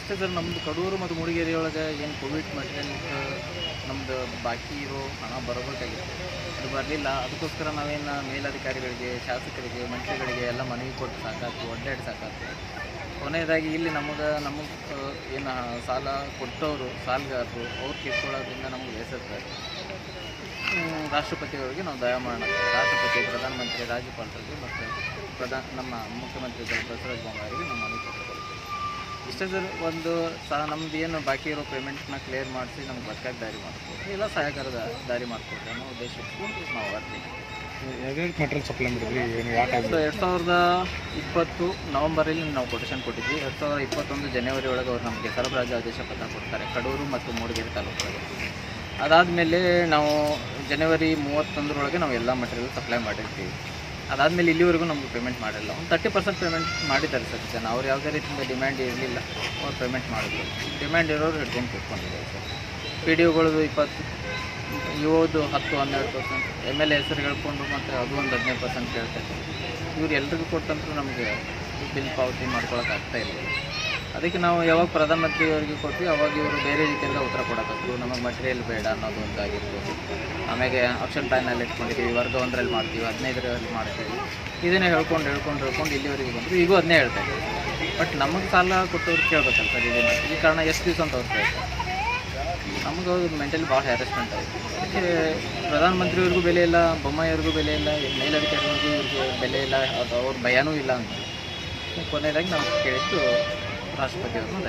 ಇಷ್ಟೇ ಸರ್ ನಮ್ಮದು ಕಡೂರು ಮತ್ತು ಮೂಡಿಗೆರೆ ಒಳಗೆ ಏನು ಕೋವಿಡ್ ಮಟೀರಿಯಲ್ ನಮ್ದು ಬಾಕಿ ಇರೋ ಹಣ ಬರಬೇಕಾಗಿತ್ತು. ಅದು ಬರಲಿಲ್ಲ. ಅದಕ್ಕೋಸ್ಕರ ನಾವೇನು ಮೇಲಧಿಕಾರಿಗಳಿಗೆ, ಶಾಸಕರಿಗೆ, ಮಂತ್ರಿಗಳಿಗೆ ಎಲ್ಲ ಮನವಿ ಕೊಟ್ಟು ಸಾಕಾಯ್ತು, ಒಡ್ಡಾಡಿ ಸಾಕಾತು ಕೊನೆಯದಾಗಿ ಇಲ್ಲಿ ನಮಗೆ ನಮಗೆ ಏನು ಸಾಲ ಕೊಟ್ಟವರು, ಸಾಲಗಾರರು, ಅವ್ರು ಕಿತ್ಕೊಳ್ಳೋದ್ರಿಂದ ನಮಗೆ ಬೇಸರ್ತಾರೆ ರಾಷ್ಟ್ರಪತಿಗಳಿಗೆ ನಾವು ದಯ ಮಾಡೋಣ ರಾಷ್ಟ್ರಪತಿ, ಪ್ರಧಾನಮಂತ್ರಿ, ರಾಜ್ಯಪಾಲರಿಗೆ ಮತ್ತು ಪ್ರಧಾನ, ನಮ್ಮ ಮುಖ್ಯಮಂತ್ರಿಗಳು ಬಸವರಾಜ ಬೊಮ್ಮಾಯಿಗೆ ನಮ್ಮ ಮನವಿ ಕೊಟ್ಟಿದ್ದೀವಿ ಇಷ್ಟೇ ಸರ್ ಒಂದು ಸಹ ನಮ್ದು ಏನು ಬಾಕಿ ಇರೋ ಪೇಮೆಂಟ್ನ ಕ್ಲಿಯರ್ ಮಾಡಿಸಿ ನಮ್ಗೆ ಬದುಕಾಗಿ ದಾರಿ ಮಾಡಿಕೊಡ್ರಿ. ಇಲ್ಲ ಸಹಕಾರದ ದಾರಿ ಮಾಡಿಕೊಡ್ರಿ ಅನ್ನೋ ಉದ್ದೇಶಕ್ಕೂ ನಾವು ಬರ್ತೀವಿ. ಸೊ ಎರಡು ಸಾವಿರದ ಇಪ್ಪತ್ತು ನವಂಬರಲ್ಲಿ ನಾವು ಕೊಟೇಶನ್ ಕೊಟ್ಟಿದ್ವಿ. ಎರಡು ಸಾವಿರದ ಇಪ್ಪತ್ತೊಂದು ಜನವರಿ ಒಳಗೆ ಅವ್ರು ನಮಗೆ ಸರಬರಾಜು ಆದೇಶ ಪತ್ರ ಕೊಡ್ತಾರೆ ಕಡೂರು ಮತ್ತು ಮೂಡಿಗೆರೆ ತಾಲೂಕು ಅದಾದಮೇಲೆ ನಾವು ಜನವರಿ ಮೂವತ್ತೊಂದರೊಳಗೆ ನಾವು ಎಲ್ಲ ಮಟೀರಿಯಲ್ ಸಪ್ಲೈ ಮಾಡಿರ್ತೀವಿ. ಅದಾದಮೇಲೆ ಇಲ್ಲಿವರೆಗೂ ನಮ್ಗೆ ಪೇಮೆಂಟ್ ಮಾಡಿಲ್ಲ. ಒಂದು ತರ್ಟಿ ಪರ್ಸೆಂಟ್ ಪೇಮೆಂಟ್ ಮಾಡಿದ್ದಾರೆ ಸರ್ ಜನ. ಅವ್ರು ಯಾವುದೇ ರೀತಿಯಿಂದ ಡಿಮ್ಯಾಂಡ್ ಇರಲಿಲ್ಲ. ಅವ್ರು ಪೇಮೆಂಟ್ ಮಾಡಿದ್ರು. ಡಿಮ್ಯಾಂಡ್ ಇರೋರು ಹಿಡ್ಕೊಂಡು ಕೂತ್ಕೊಂಡಿದ್ದಾರೆ ಸರ್. ಪಿ ಡಿ ಒಗಳದು ಇಪ್ಪತ್ತು ಇವದು ಹತ್ತು, ಹನ್ನೆರಡು ಪರ್ಸೆಂಟ್ ಎಂ ಎಲ್ ಎ ಹೆಸರು ಹೇಳ್ಕೊಂಡು ಮತ್ತು ಅದು ಒಂದು ಹದಿನೈದು ಪರ್ಸೆಂಟ್ ಕೇಳ್ತಾರೆ ಇವ್ರು ಎಲ್ರಿಗೂ ಕೊಟ್ಟಂತೂ ನಮಗೆ ಬಿಲ್ ಪಾವತಿ ಮಾಡ್ಕೊಳಕ್ಕೆ ಆಗ್ತಾ ಇಲ್ಲ. ಅದಕ್ಕೆ ನಾವು ಯಾವಾಗ ಪ್ರಧಾನಮಂತ್ರಿಯವರಿಗೆ ಕೊಟ್ವಿ ಅವಾಗ ಇವರು ಬೇರೆ ರೀತಿಯಿಂದ ಉತ್ತರ ಕೊಡಕತ್ರು ನಮಗೆ ಮಟೀರಿಯಲ್ ಬೇಡ ಅನ್ನೋದು ಒಂದಾಗಿರ್ಬೋದು. ಆಮೇಲೆ ಆಪ್ಷನ್ ಪ್ಲಾನಲ್ಲಿ ಇಟ್ಕೊಂಡಿದ್ದೀವಿ, ವರ್ಗ ಒಂದರಲ್ಲಿ ಮಾಡ್ತೀವಿ, ಹದಿನೈದರಲ್ಲಿ ಮಾಡ್ತೀವಿ. ಇದನ್ನೇ ಹೇಳ್ಕೊಂಡು ಹೇಳ್ಕೊಂಡು ಹೇಳ್ಕೊಂಡು ಇಲ್ಲಿವರೆಗೆ ಬಂದರು. ಈಗೂ ಅದನ್ನೇ ಹೇಳ್ತಾ ಇದ್ದೀವಿ ಬಟ್ ನಮಗೆ ಸಾಲ ಕೊಟ್ಟವ್ರು ಕೇಳ್ಬೇಕಲ್ಲ ಸರ್ ಇದನ್ನು ಈ ಕಾರಣ ಎಷ್ಟು ದಿವಸ ಅಂತ ಅವ್ರು ಕೇಳ್ತಾರೆ. ನಮಗೆ ಮೆಂಟಲಿ ಭಾಳ ಹ್ಯಾರಸ್ಮೆಂಟ್ ಆಯಿತು. ಅದಕ್ಕೆ ಪ್ರಧಾನಮಂತ್ರಿಯವ್ರಿಗೂ ಬೆಲೆ ಇಲ್ಲ, ಬೊಮ್ಮಾಯಿಯವ್ರಿಗೂ ಬೆಲೆ ಇಲ್ಲ ಮೇಲಧಿಕಾರಿಗಳಿಗೂ ಇವ್ರಿಗೆ ಬೆಲೆ ಇಲ್ಲ, ಅದು ಅವ್ರ ಭಯನೂ ಇಲ್ಲ ಅಂತ. ಕೊನೆಯದಾಗಿ ನಾವು ಕೇಳಿದ್ದು 確たけどま